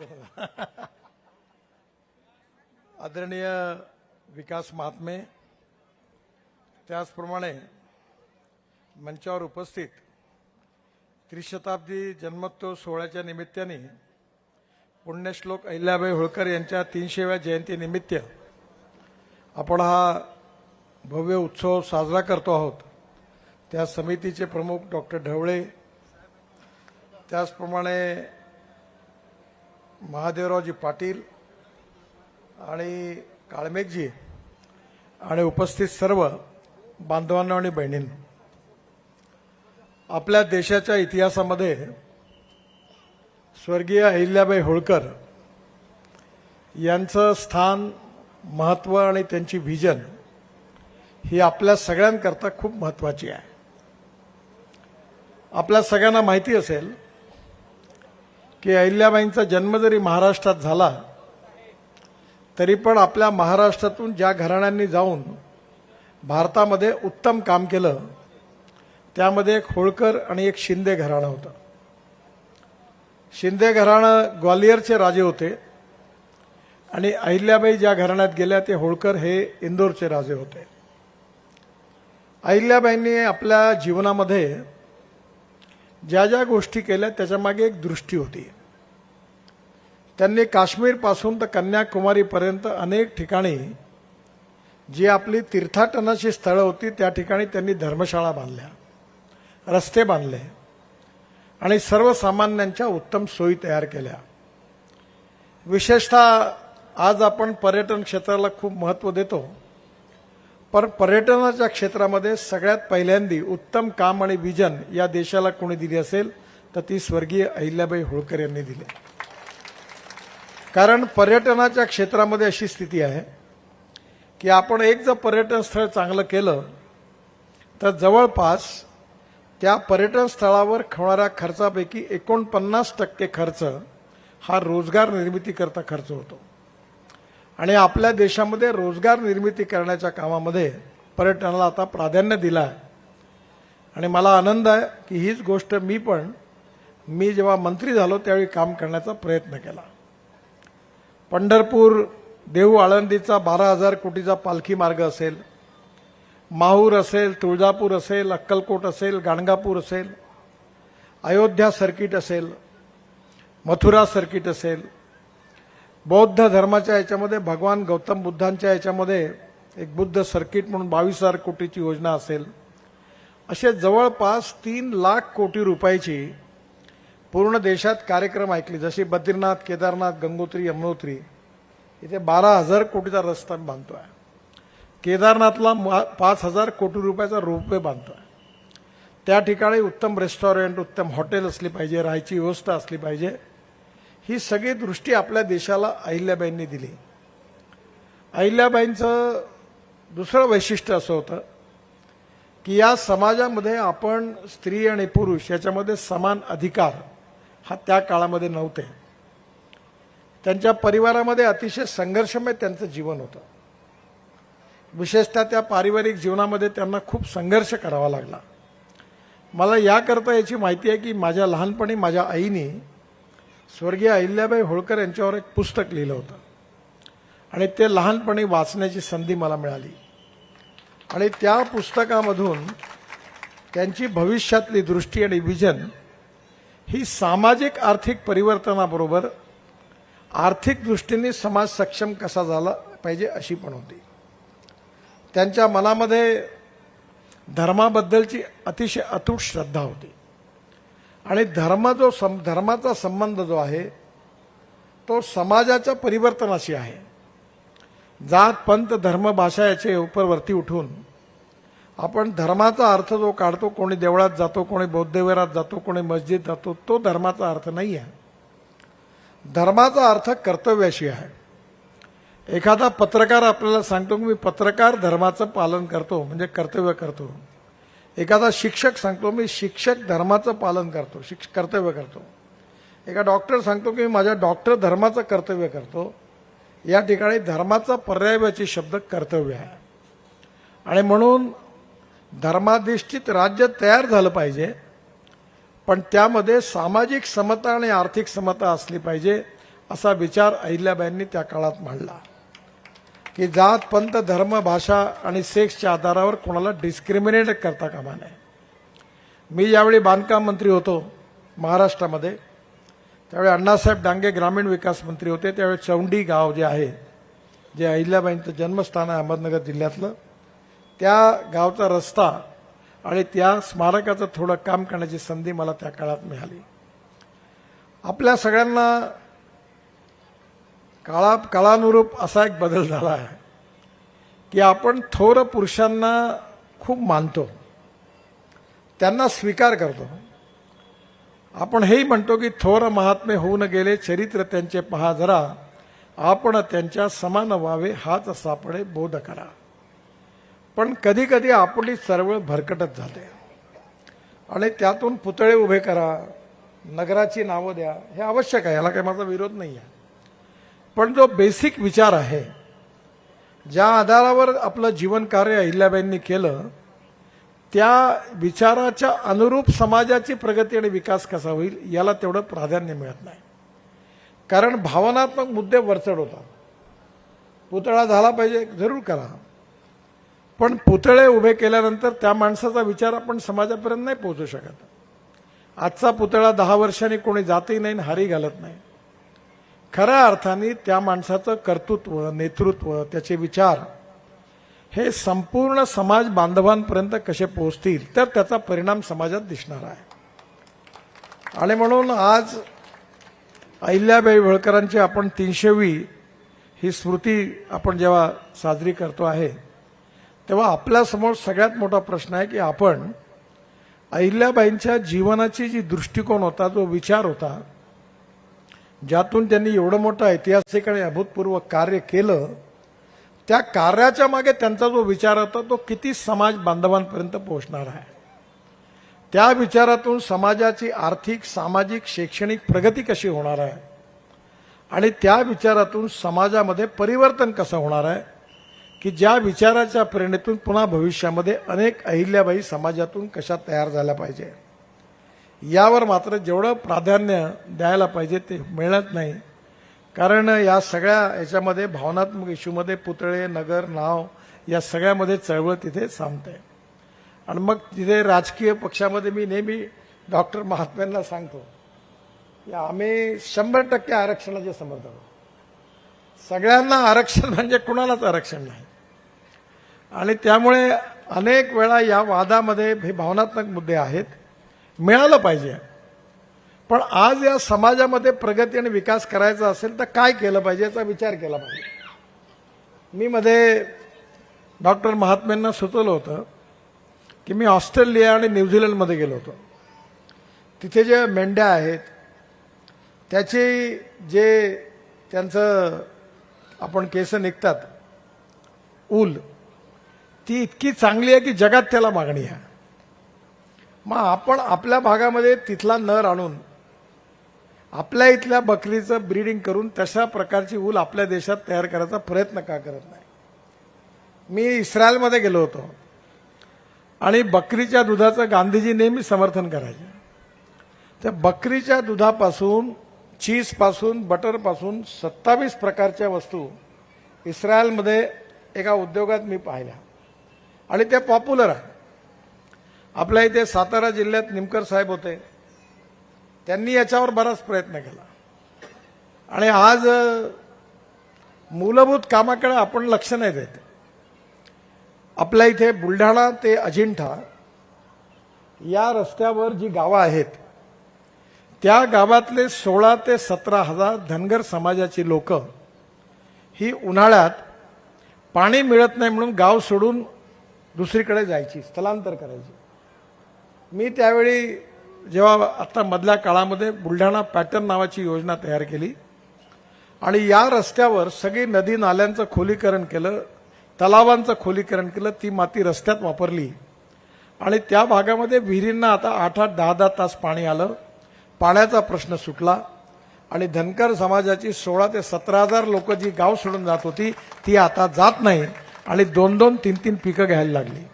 करा आदरणीय विकास महात्मे त्याचप्रमाणे मंचावर उपस्थित त्रिशताब्दी जन्मोत्सव सोहळ्याच्या निमित्ताने पुण्यश्लोक अहिल्याबाई होळकर यांच्या तीनशेव्या जयंतीनिमित्त आपण हा भव्य उत्सव साजरा करतो आहोत. त्या समितीचे प्रमुख डॉक्टर ढवळे त्याचप्रमाणे महादेवरावजी पाटील आणि काळमेघजी आणि उपस्थित सर्व बांधवांना आणि बहिणींना आपल्या देशाच्या इतिहासामध्ये स्वर्गीय अहिल्याबाई होळकर यांचं स्थान महत्त्व आणि त्यांची व्हिजन ही आपल्या सगळ्यांकरता खूप महत्वाची आहे. आपल्या सगळ्यांना माहिती असेल की अहिल्याबाईंचा जन्म जरी महाराष्ट्रात झाला तरी पण आपल्या महाराष्ट्रातून ज्या घराण्यांनी जाऊन भारतामध्ये उत्तम काम केलं त्यामध्ये एक होळकर आणि एक शिंदे घराणं होतं. शिंदे घराणं ग्वालियरचे राजे होते आणि अहिल्याबाई ज्या घराण्यात गेल्या ते होळकर हे इंदोरचे राजे होते. अहिल्याबाईंनी आपल्या जीवनामध्ये ज्या ज्या गोष्टी केल्या त्याच्यामागे एक दृष्टी होती. त्यांनी काश्मीरपासून तर कन्याकुमारीपर्यंत अनेक ठिकाणी जी आपली तीर्थाटनाची स्थळं होती त्या ठिकाणी त्यांनी धर्मशाळा बांधल्या रस्ते बांधले आणि सर्वसामान्यांच्या उत्तम सोयी तयार केल्या. विशेषतः आज आपण पर्यटन क्षेत्राला खूप महत्त्व देतो. पण पर्यटनाच्या क्षेत्रामध्ये सगळ्यात पहिल्यांदी उत्तम काम आणि विजन या देशाला कोणी दिली असेल तर ती स्वर्गीय अहिल्याबाई होळकर यांनी दिली. कारण पर्यटनाच्या क्षेत्रामध्ये अशी स्थिती आहे की आपण एक जर पर्यटन स्थळ चांगलं केलं तर जवळपास त्या पर्यटन स्थळावर होणाऱ्या खर्चापैकी एकोणपन्नास टक्के खर्च हा रोजगार निर्मितीकरता खर्च होतो. आणि आपल्या देशामध्ये रोजगार निर्मिती करण्याच्या कामामध्ये पर्यटनाला आता प्राधान्य दिलं आहे. आणि मला आनंद आहे की हीच गोष्ट मी पण मी जेव्हा मंत्री झालो त्यावेळी काम करण्याचा प्रयत्न केला. पंढरपूर देहू आळंदीचा बारा हजार कोटीचा पालखी मार्ग असेल माहूर असेल तुळजापूर असेल अक्कलकोट असेल गाणगापूर असेल अयोध्या सर्किट असेल मथुरा सर्किट असेल बौद्ध धर्माच्या याच्यामध्ये भगवान गौतम बुद्धांच्या याच्यामध्ये एक बुद्ध सर्किट म्हणून बावीस हजार कोटीची योजना असेल. असे जवळपास तीन लाख कोटी रुपयाची पूर्ण देशात कार्यक्रम ऐकले. जसे बद्रीनाथ केदारनाथ गंगोत्री यमुनोत्री. इथे बारा हजार कोटीचा रस्ता बांधतोय. केदारनाथला पाच हजार कोटी रुपयाचा रोपवे बांधतोय. त्या ठिकाणी उत्तम रेस्टॉरंट उत्तम हॉटेल असली पाहिजे राहायची व्यवस्था असली पाहिजे. ही सगळी दृष्टी आपल्या देशाला अहिल्याबाईंनी दिली. अहिल्याबाईंचं दुसरं वैशिष्ट्य असं होतं की या समाजामध्ये आपण स्त्री आणि पुरुष याच्यामध्ये समान अधिकार हा त्या काळामध्ये नव्हते. त्यांच्या परिवारामध्ये अतिशय संघर्षमय त्यांचं जीवन होतं. विशेषतः त्या पारिवारिक जीवनामध्ये त्यांना खूप संघर्ष करावा लागला. मला याकरता याची माहिती आहे की माझ्या लहानपणी माझ्या आईने स्वर्गीय अहिल्याबाई होळकर यांच्यावर एक पुस्तक लिहिलं होतं. आणि ते लहानपणी वाचण्याची संधी मला मिळाली. आणि त्या पुस्तकामधून त्यांची भविष्यातली दृष्टी आणि विजन ही सामाजिक आर्थिक परिवर्तनाबरोबर आर्थिक दृष्टीने समाज सक्षम कसा झाला पाहिजे अशी पण होती. त्यांच्या मनामध्ये धर्माबद्दलची अतिशय अतूट श्रद्धा होती. आणि धर्म जो सम धर्माचा संबंध जो आहे तो समाजाच्या परिवर्तनाशी आहे. जात पंत धर्म भाषा याचे उपरवरती उठून आपण धर्माचा अर्थ जो काढतो कोणी देवळात जातो कोणी बौद्धवेरात जातो कोणी मस्जिद जातो तो धर्माचा अर्थ नाही आहे. धर्माचा अर्थ कर्तव्याशी आहे. एखादा पत्रकार आपल्याला सांगतो की मी पत्रकार धर्माचं पालन करतो म्हणजे कर्तव्य करतो. एखादा शिक्षक सांगतो मी शिक्षक धर्माचं पालन करतो शिक्ष कर्तव्य करतो. एका डॉक्टर सांगतो की मी माझ्या डॉक्टर धर्माचं कर्तव्य करतो. या ठिकाणी धर्माचा पर्यायवाची शब्द कर्तव्य आहे. आणि म्हणून धर्माधिष्ठित राज्य तयार झालं पाहिजे पण त्यामध्ये सामाजिक समता आणि आर्थिक समता असली पाहिजे असा विचार अहिल्याबाईंनी त्या काळात मांडला. की जात पंत धर्म भाषा आणि सेक्सच्या आधारावर कोणाला डिस्क्रिमिनेट करता कामा नये. मी ज्यावेळी बांधकाम मंत्री होतो महाराष्ट्रामध्ये त्यावेळी अण्णासाहेब डांगे ग्रामीण विकास मंत्री होते त्यावेळी चौंडी गाव जे आहे जे अहिल्याबाईंचं जन्मस्थान आहे अहमदनगर जिल्ह्यातलं त्या गावचा रस्ता आणि त्या स्मारकाचं थोडं काम करण्याची संधी मला त्या काळात मिळाली. आपल्या सगळ्यांना काळा काळानुरूप असा एक बदल झाला आहे की आपण थोर पुरुषांना खूप मानतो. त्यांना स्वीकार करतो. आपण हेही म्हणतो की थोर महात्मे होऊन गेले चरित्र त्यांचे पहा जरा आपण त्यांच्या समान व्हावे हाच सापडे बोध करा. पण कधी कधी आपली चळवळ भरकटत जाते. आणि त्यातून पुतळे उभे करा नगराची नावं द्या हे आवश्यक आहे याला काही माझा विरोध नाही आहे पण जो बेसिक विचार आहे ज्या आधारावर आपलं जीवन कार्य अहिल्याबाईंनी केलं त्या विचाराच्या अनुरूप समाजाची प्रगती आणि विकास कसा होईल याला तेवढं प्राधान्य मिळत नाही. कारण भावनात्मक मुद्दे वरचढ होतात. पुतळा झाला पाहिजे जरूर करा. पण पुतळे उभे केल्यानंतर त्या माणसाचा विचार आपण समाजापर्यंत नाही पोहोचू शकत. आजचा पुतळा दहा वर्षांनी कोणी जातही नाही आणि हारी घालत नाही. खऱ्या अर्थाने त्या माणसाचं कर्तृत्व नेतृत्व त्याचे विचार हे संपूर्ण समाज बांधवांपर्यंत कसे पोहोचतील तर त्याचा परिणाम समाजात दिसणार आहे. आणि म्हणून आज अहिल्याबाई होळकरांची आपण तीनशेवी ही स्मृती आपण जेव्हा साजरी करतो आहे तेव्हा आपल्यासमोर सगळ्यात मोठा प्रश्न आहे की आपण अहिल्याबाईंच्या जीवनाची जी दृष्टिकोन होता जो विचार होता ज्यातून त्यांनी एवढं मोठं ऐतिहासिक आणि अभूतपूर्व कार्य केलं त्या कार्याच्या मागे त्यांचा जो विचार होता तो किती समाज बांधवांपर्यंत पोहोचणार आहे? त्या विचारातून समाजाची आर्थिक सामाजिक शैक्षणिक प्रगती कशी होणार आहे? आणि त्या विचारातून समाजामध्ये परिवर्तन कसं होणार आहे? की ज्या विचाराच्या प्रेरणेतून पुन्हा भविष्यामध्ये अनेक अहिल्याबाई समाजातून कशा तयार झाल्या पाहिजे? यावर मात्र जेवढं प्राधान्य द्यायला पाहिजे ते मिळत नाही. कारण या सगळ्या याच्यामध्ये भावनात्मक इश्यूमध्ये पुतळे नगर नाव या सगळ्यामध्ये चळवळ तिथे थांबते आणि मग तिथे राजकीय पक्षामध्ये मी नेहमी डॉक्टर महात्म्यांना सांगतो की आम्ही शंभर टक्के आरक्षणाचे समर्थक सगळ्यांना आरक्षण म्हणजे कुणालाच आरक्षण नाही. आणि त्यामुळे अनेक वेळा या वादामध्ये हे भावनात्मक मुद्दे आहेत. मिळालं पाहिजे. पण आज या समाजामध्ये प्रगती आणि विकास करायचा असेल तर काय केलं पाहिजे याचा विचार केला पाहिजे. मी मध्ये डॉक्टर महात्म्यांना सुचवलं होतं की मी ऑस्ट्रेलिया आणि न्यूझीलंडमध्ये गेलो होतो. तिथे जे मेंढ्या आहेत त्याचे जे त्यांचं आपण केस निघतात ऊल ती इतकी चांगली आहे की जगात त्याला मागणी आहे. मग आपण आपल्या भागामध्ये तिथला नर आणून आपल्या इथल्या बकरीचं ब्रीडिंग करून तशा प्रकारची ऊल आपल्या देशात तयार करायचा प्रयत्न का करत नाही? मी इस्रायलमध्ये गेलो होतो. आणि बकरीच्या दुधाचं गांधीजी नेहमी समर्थन करायचे. त्या बकरीच्या दुधापासून चीजपासून बटरपासून सत्तावीस प्रकारच्या वस्तू इस्रायलमध्ये एका उद्योगात मी पाहिल्या. आणि ते पॉप्युलर आहे आपल्या इथे सातारा जिल्ह्यात निमकर साहेब होते. त्यांनी याच्यावर बराच प्रयत्न केला. आणि आज मूलभूत कामाकडे आपण लक्ष नाही देत. आपल्या इथे बुलढाणा ते अजिंठा या रस्त्यावर जी गावं आहेत त्या गावातले सोळा ते सतरा हजार धनगर समाजाची लोक ही उन्हाळ्यात पाणी मिळत नाही म्हणून गाव सोडून दुसरीकडे जायची स्थलांतर करायची. मी त्यावेळी जेव्हा आत्ता मधल्या काळामध्ये बुलढाणा पॅटर्न नावाची योजना तयार केली आणि या रस्त्यावर सगळी नदी नाल्यांचं खोलीकरण केलं तलावांचं खोलीकरण केलं ती माती रस्त्यात वापरली. आणि त्या भागामध्ये विहिरींना आता आठ आठ दहा दहा तास पाणी आलं. पाण्याचा प्रश्न सुटला आणि धनकर समाजाची सोळा ते सतरा हजार लोक जी गाव सोडून जात होती ती आता जात नाही आणि दोन दोन तीन तीन पिकं घ्यायला लागली.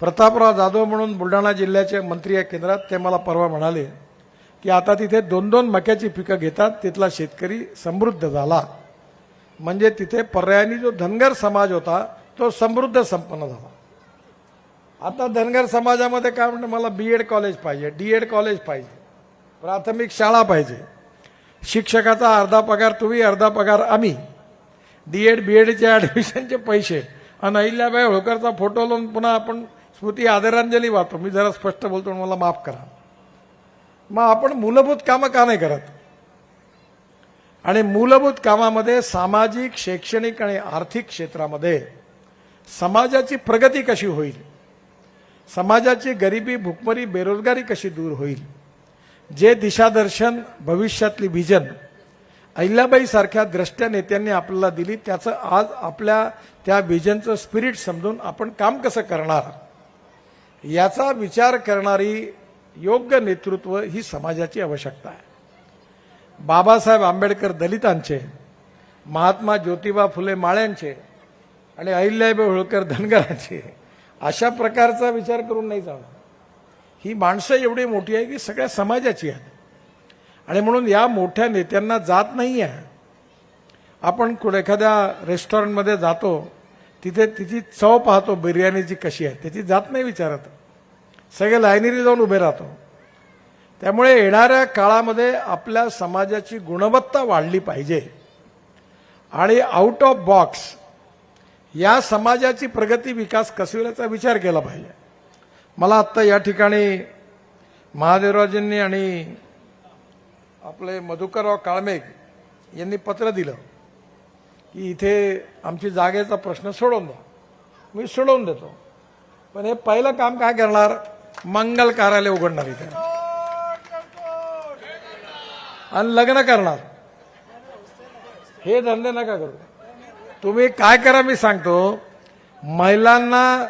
प्रतापराव जाधव म्हणून बुलढाणा जिल्ह्याचे मंत्री या केंद्रात ते मला परवा म्हणाले की आता तिथे दोन दोन मक्याची पिकं घेतात तिथला शेतकरी समृद्ध झाला. म्हणजे तिथे पर्यायाने जो धनगर समाज होता तो समृद्ध संपन्न झाला. आता धनगर समाजामध्ये काय म्हणतं मला बी एड कॉलेज पाहिजे डी एड कॉलेज पाहिजे प्राथमिक शाळा पाहिजे. शिक्षकाचा अर्धा पगार तुम्ही अर्धा पगार आम्ही. डी एड बी एडच्या ॲडमिशनचे पैसे. आणि अहिल्याबाई होळकरचा फोटो लावून पुन्हा आपण स्मृती आदरांजली वाहतो. मी जरा स्पष्ट बोलतो मला माफ करा. मग आपण मूलभूत कामं का नाही करत? आणि मूलभूत कामामध्ये सामाजिक शैक्षणिक आणि आर्थिक क्षेत्रामध्ये समाजाची प्रगती कशी होईल? समाजाची गरिबी भुकमरी बेरोजगारी कशी दूर होईल? जे दिशादर्शन भविष्यातली विजन अहिल्याबाई सारख्या द्रष्ट्या नेत्यांनी आपल्याला दिली त्याचं आज आपल्या त्या विजनचं स्पिरिट समजून आपण काम कसं करणार? याचा विचार करणारी योग्य नेतृत्व ही समाजाची आवश्यकता आहे. बाबासाहेब आंबेडकर दलितांचे महात्मा ज्योतिबा फुले माळ्यांचे आणि अहिल्याबाई होळकर धनगरांचे अशा प्रकारचा विचार करून नाही जाणार ही माणसं एवढी मोठी आहे की सगळ्या समाजाची आहेत. आणि म्हणून या मोठ्या नेत्यांना जात नाही आहे आपण कुठे एखाद्या रेस्टॉरंटमध्ये जातो तिथे तिची चव पाहतो बिर्याणीची कशी आहे. त्याची जात नाही विचारत. सगळे लायनीरी जाऊन उभे राहतो. त्यामुळे येणाऱ्या काळामध्ये आपल्या समाजाची गुणवत्ता वाढली पाहिजे. आणि आउट ऑफ बॉक्स या समाजाची प्रगती विकास कसविल्याचा विचार केला पाहिजे. मला आत्ता या ठिकाणी महादेवराजेंनी आणि आपले मधुकरराव काळमेघ यांनी पत्र दिलं. की इथे आमची जागेचा प्रश्न सोडवून द्या मी सोडवून देतो. पण हे पहिलं काम काय करणार? मंगल कार्यालय उघडणार इथे. आणि लग्न करणार. हे धंदे नका करू. तुम्ही काय करा मी सांगतो. महिलांना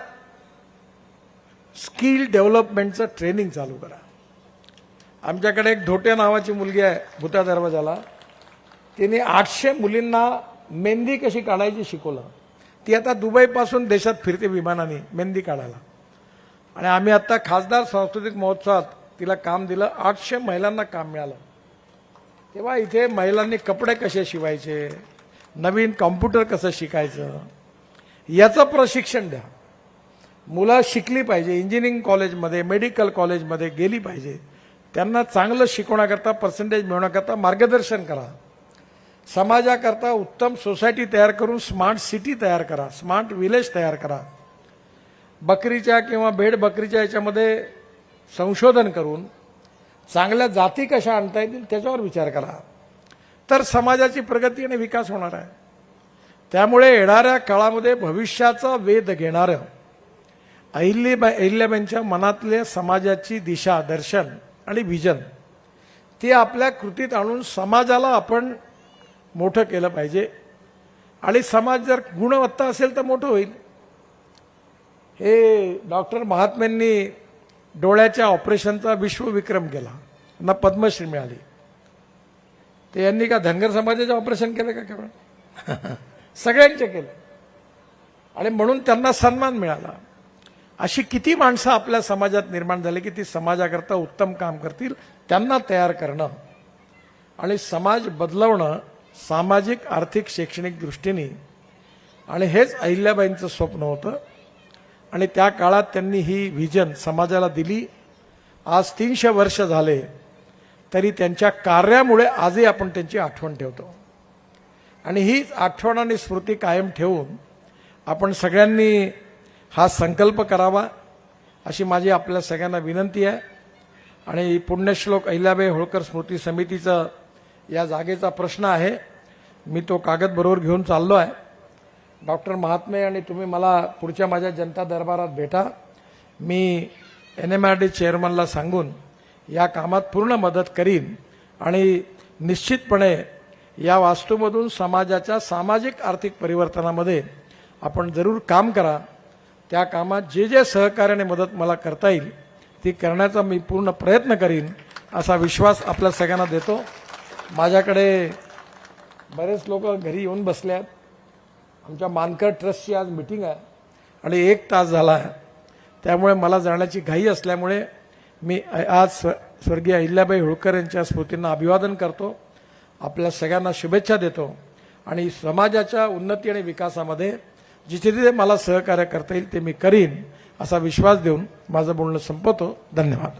स्किल डेव्हलपमेंटचं ट्रेनिंग चालू करा. आमच्याकडे एक धोट्या नावाची मुलगी आहे भूता दरवाजाला तिने आठशे मुलींना मेहंदी कशी काढायची शिकवलं. ती आता दुबईपासून देशात फिरते विमानाने मेहंदी काढायला. आणि आम्ही आता खासदार सांस्कृतिक महोत्सवात तिला काम दिलं आठशे महिलांना काम मिळालं. तेव्हा इथे महिलांनी कपडे कसे शिवायचे नवीन कॉम्प्युटर कसं शिकायचं याचं प्रशिक्षण द्या. मुलं शिकली पाहिजे इंजिनिअरिंग कॉलेजमध्ये मेडिकल कॉलेजमध्ये गेली पाहिजे. त्यांना चांगलं शिकवण्याकरता पर्सेंटेज मिळवण्याकरता मार्गदर्शन करा. समाजाकरता उत्तम सोसायटी तयार करून स्मार्ट सिटी तयार करा स्मार्ट विलेज तयार करा. बकरीच्या किंवा भेड बकरीच्या याच्यामध्ये संशोधन करून चांगल्या जाती कशा आणता येतील त्याच्यावर विचार करा. तर समाजाची प्रगती आणि विकास होणार आहे. त्यामुळे येणाऱ्या काळामध्ये भविष्याचा वेध घेणारं अहिल्याबाई अहिल्याबाईंच्या मनातल्या समाजाची दिशा दर्शन आणि विजन ते आपल्या कृतीत आणून समाजाला आपण मोठं केलं पाहिजे. आणि समाज जर गुणवत्ता असेल तर मोठं होईल. हे डॉक्टर महात्म्यांनी डोळ्याच्या ऑपरेशनचा विश्वविक्रम केला. त्यांना पद्मश्री मिळाली. ते यांनी का धनगर समाजाचे ऑपरेशन केलं का केवळ? सगळ्यांचे केलं. आणि म्हणून त्यांना सन्मान मिळाला. अशी किती माणसं आपल्या समाजात निर्माण झाली की ती समाजाकरता उत्तम काम करतील त्यांना तयार करणं. आणि समाज बदलवणं सामाजिक आर्थिक शैक्षणिक दृष्टीने आणि हेच अहिल्याबाईंचं स्वप्न होतं. आणि त्या काळात त्यांनी ही व्हिजन समाजाला दिली. आज तीनशे वर्ष झाले तरी त्यांच्या कार्यामुळे आजही आपण त्यांची आठवण ठेवतो. आणि हीच आठवण आणि स्मृती कायम ठेवून आपण सगळ्यांनी हा संकल्प करावा अशी माझी आपल्या सगळ्यांना विनंती आहे. आणि पुण्यश्लोक अहिल्याबाई होळकर स्मृती समितीचं या जागेचा प्रश्न आहे. मी तो कागद बरोबर घेऊन चाललो आहे. डॉक्टर महात्मे आणि तुम्ही मला पुढच्या माझ्या जनता दरबारात भेटा. मी एन एम आर डी चेअरमनला सांगून या कामात पूर्ण मदत करीन आणि निश्चितपणे या वास्तूमधून समाजाच्या सामाजिक आर्थिक परिवर्तनामध्ये आपण जरूर काम करा. त्या कामात जे जे सहकार्याने मदत मला करता येईल ती करण्याचा मी पूर्ण प्रयत्न करीन असा विश्वास आपल्या सगळ्यांना देतो. माझ्याकडे बरेच लोक घरी येऊन बसल्यात. आहेत आमच्या मानकर ट्रस्टची आज मिटिंग आहे आणि एक तास झाला आहे. त्यामुळे मला जाण्याची घाई असल्यामुळे मी आज स्वर्गीय अहिल्याबाई होळकर यांच्या स्मृतींना अभिवादन करतो. आपल्या सगळ्यांना शुभेच्छा देतो. आणि समाजाच्या उन्नती आणि विकासामध्ये जिथे तिथे मला सहकार्य करता येईल ते मी करीन असा विश्वास देऊन माझं बोलणं संपवतो. धन्यवाद.